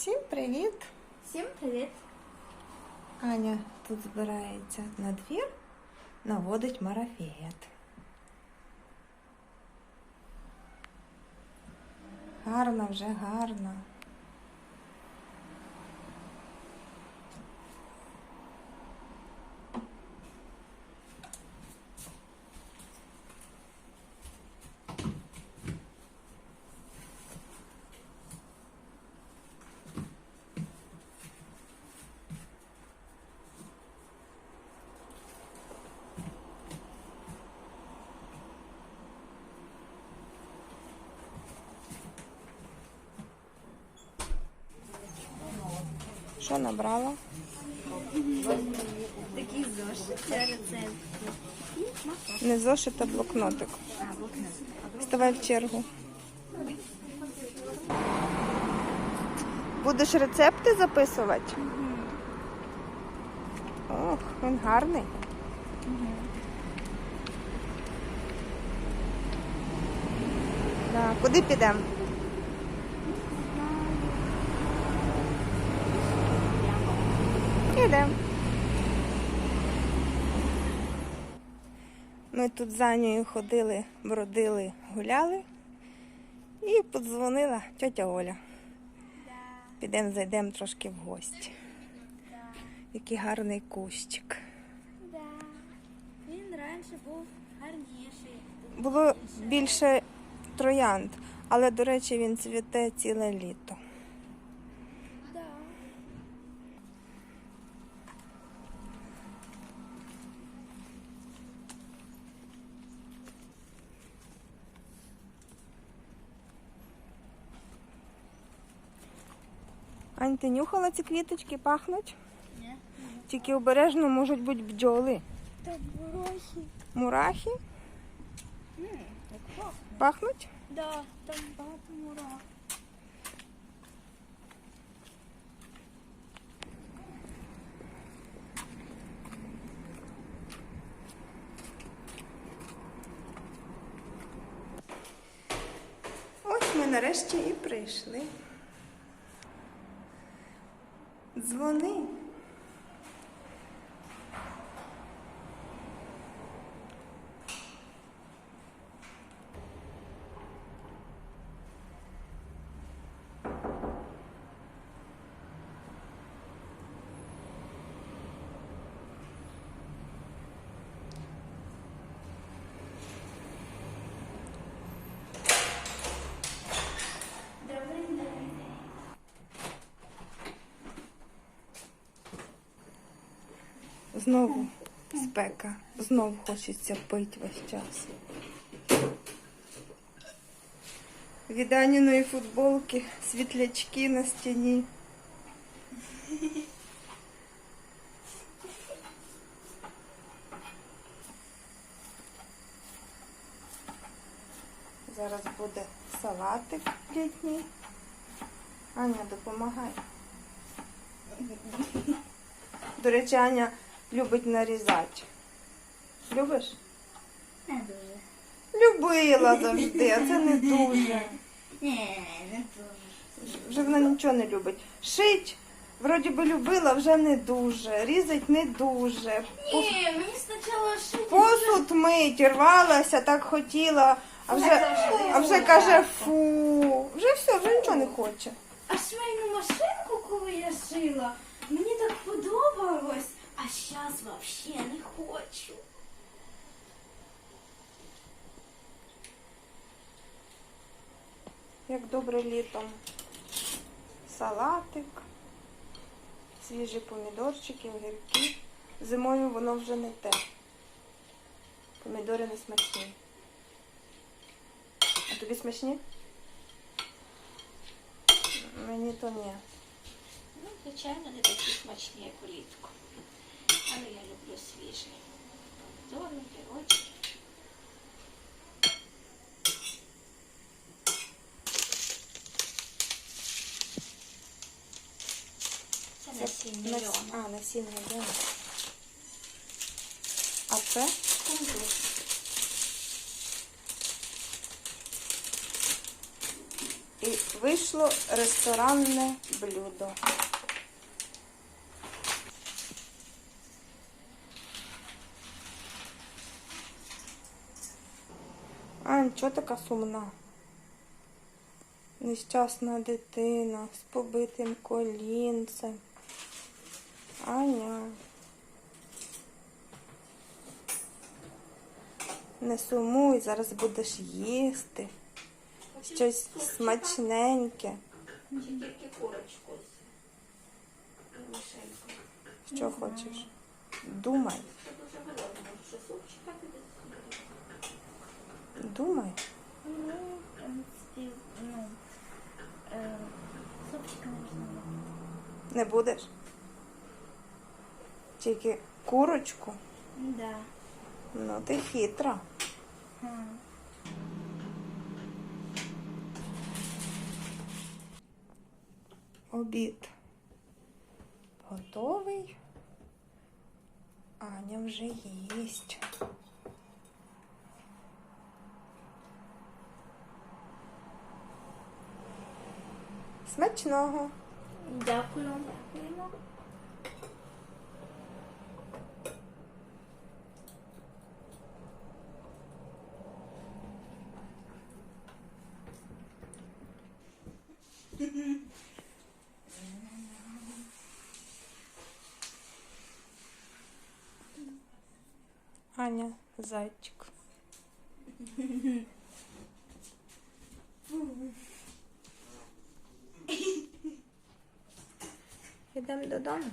Всім привіт! Всім привіт! Аня тут збирається на двір, наводить марафет. Гарно вже гарно. Що набрала? Такий зошит для рецептів. Не зошит, а блокнотик. Вставай в чергу. Будеш рецепти записувати? Ох, він гарний. Куди підемо? Ідемо. Ми тут за нею ходили, бродили, гуляли і подзвонила тьотя Оля. Підемо, зайдемо трошки в гості. Який гарний кущик. Він раніше був гарніший. Було більше троянд, але, до речі, він цвіте ціле літо. Да. Ань, ти нюхала ці квіточки, пахнуть? Ні. Тільки обережно можуть бути бджоли. Та брохи. Мурахи М, як пахне. пахнуть? Да, там багато мурах. Ось ми нарешті і прийшли. Дзвони. Знову спека, знову хочеться пити весь час. Від Аніної футболки світлячки на стіні. Зараз буде салатик літній. Аня, допомагай. До речі, Аня любить нарізати. Любиш? Не дуже. Любила завжди, а це не дуже. Ні, не дуже. Вже вона нічого не любить. Шить, вроді би любила, вже не дуже. Різать не дуже. Ні, мені спочатку шити. Посуд мить, рвалася, так хотіла, а вже, а вже каже фу. Вже все, вже нічого не хоче. А швейну машинку, коли я шила, мені так подобалось, а зараз взагалі не хочу. Як добре літом. Салатик, свіжі помідорчики, огірки. Зимою воно вже не те. Помідори не смачні. А тобі смачні? Мені то ні. Ну, звичайно, не такі смачні, як улітку. Але я люблю свіжі. Помідори, гірочки. Це насіння Нас- льону. А, насіння льону. А це? Кундук. І вийшло ресторанне блюдо. Чого така сумна? Нещасна дитина з побитим колінцем. Аня. Не сумуй, зараз будеш їсти. Щось смачненьке. Чи тільки курочку? Що хочеш? Думай, дуже голодно, що супчика піде? Думай. Ну, в принципі, ну, е, супчика можна. Не будеш? Тільки курочку. Да. Ну, ти хитра. Обід готовий. Аня вже їсть. Смачного. Дякую. Дякуємо. Аня, зайчик. Йдемо додому.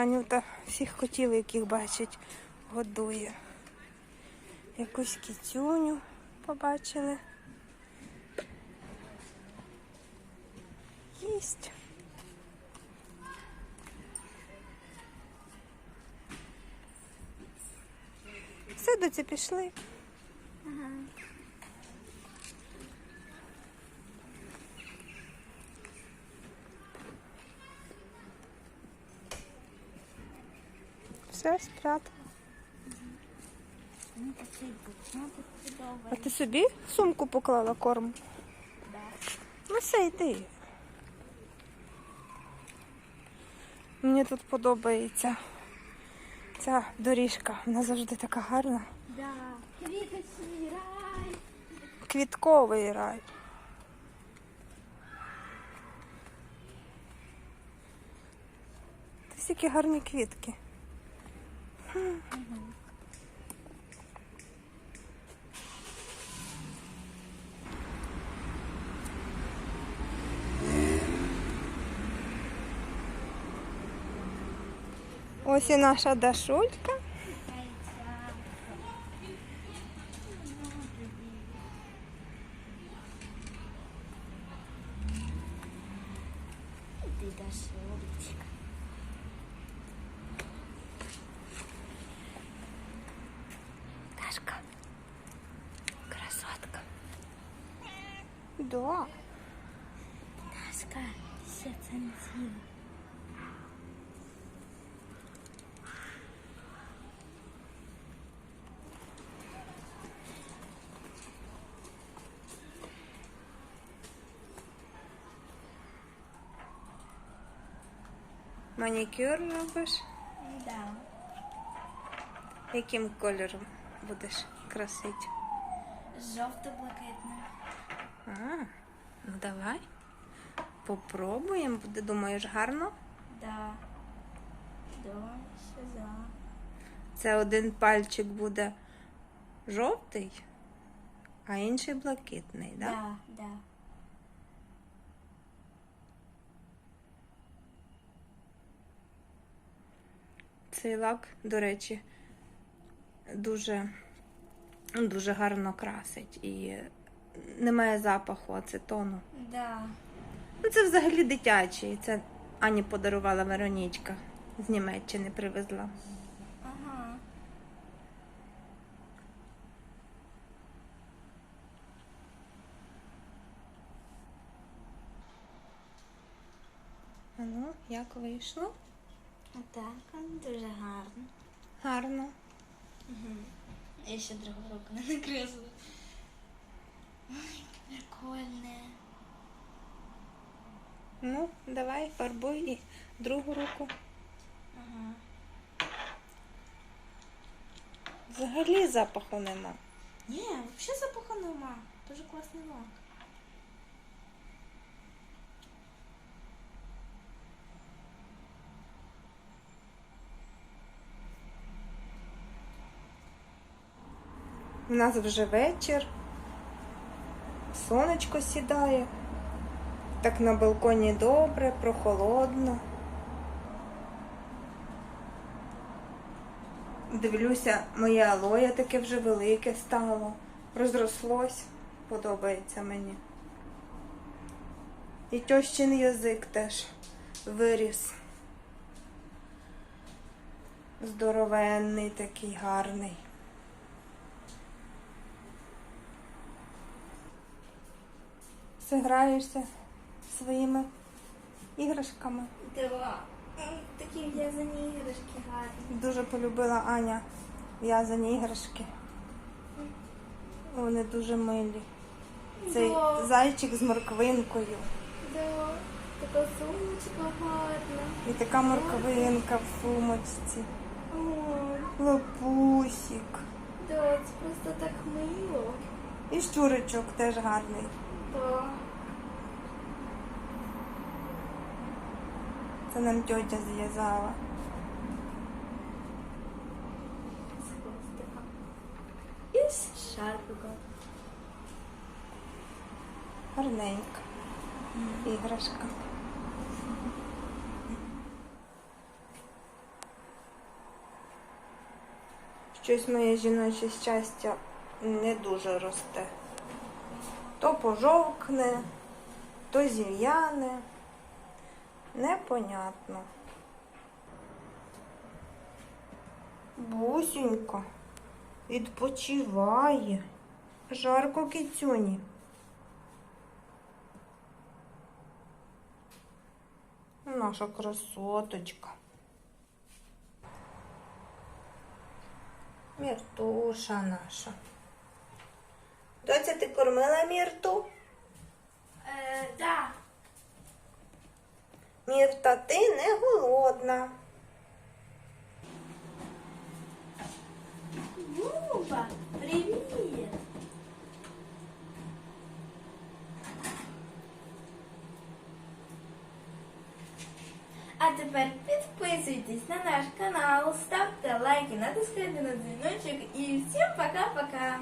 Анюта всіх котів, яких бачить, годує. Якусь кітюню побачили. Їсть. Все, доці пішли. Все, спрятала. А ти собі в сумку поклала корм? Да. Ну все, йди. Мені тут подобається ця доріжка. Вона завжди така гарна. Да. Квіточний рай. Квітковий рай. Та Всякі гарні квітки. Ось і наша Дашулька. Да. Ще це не з'їла. Манікюр робиш? Да. Яким кольором будеш красити? Жовто-блакитне. А, ну давай. Попробуємо, буде, думаєш, гарно? Да. Думаю, що за. Це один пальчик буде жовтий, а інший блакитний, да? Да, да. Цей лак, до речі, дуже, ну, дуже гарно красить і немає запаху ацетону. Да. Ну, це взагалі дитячий. Це Ані подарувала Веронічка з Німеччини привезла. Ага. А ну, як вийшло? Отак, дуже гарно. Гарно. Угу. Я ще другу руку не накресла. Ой, прикольне. Ну, давай, фарбуй і другу руку. Ага. Взагалі запаху нема. Ні, взагалі запаху нема. Дуже класний лак. У нас вже вечір. Сонечко сідає. Так на балконі добре, прохолодно. Дивлюся, моє алоє таке вже велике стало. Розрослось. Подобається мені. І тьощин язик теж виріс. Здоровенний такий гарний. Все граєшся своїми іграшками. Да. Такі в'язані іграшки гарні. Дуже полюбила Аня в'язані іграшки. Вони дуже милі. Цей Да. зайчик з морквинкою. Да. Така сумочка гарна. І така морквинка в сумочці. Ой, Лопусік. да, це просто так мило. І щуричок теж гарний. Да. Це нам тьотя зв'язала. З хвостиком. І з шарфиком. Гарненька іграшка. Щось моє жіноче щастя не дуже росте. То пожовкне, то зів'яне. Непонятно. Бусінька відпочиває. Жарко кицюні. Наша красоточка. Міртуша наша. Доця, ти кормила Мірту? Е, да. Мірта, ти не голодна. Люба, привіт. А тепер підписуйтесь на наш канал, ставте лайки, натискайте на дзвіночок і всім пока-пока.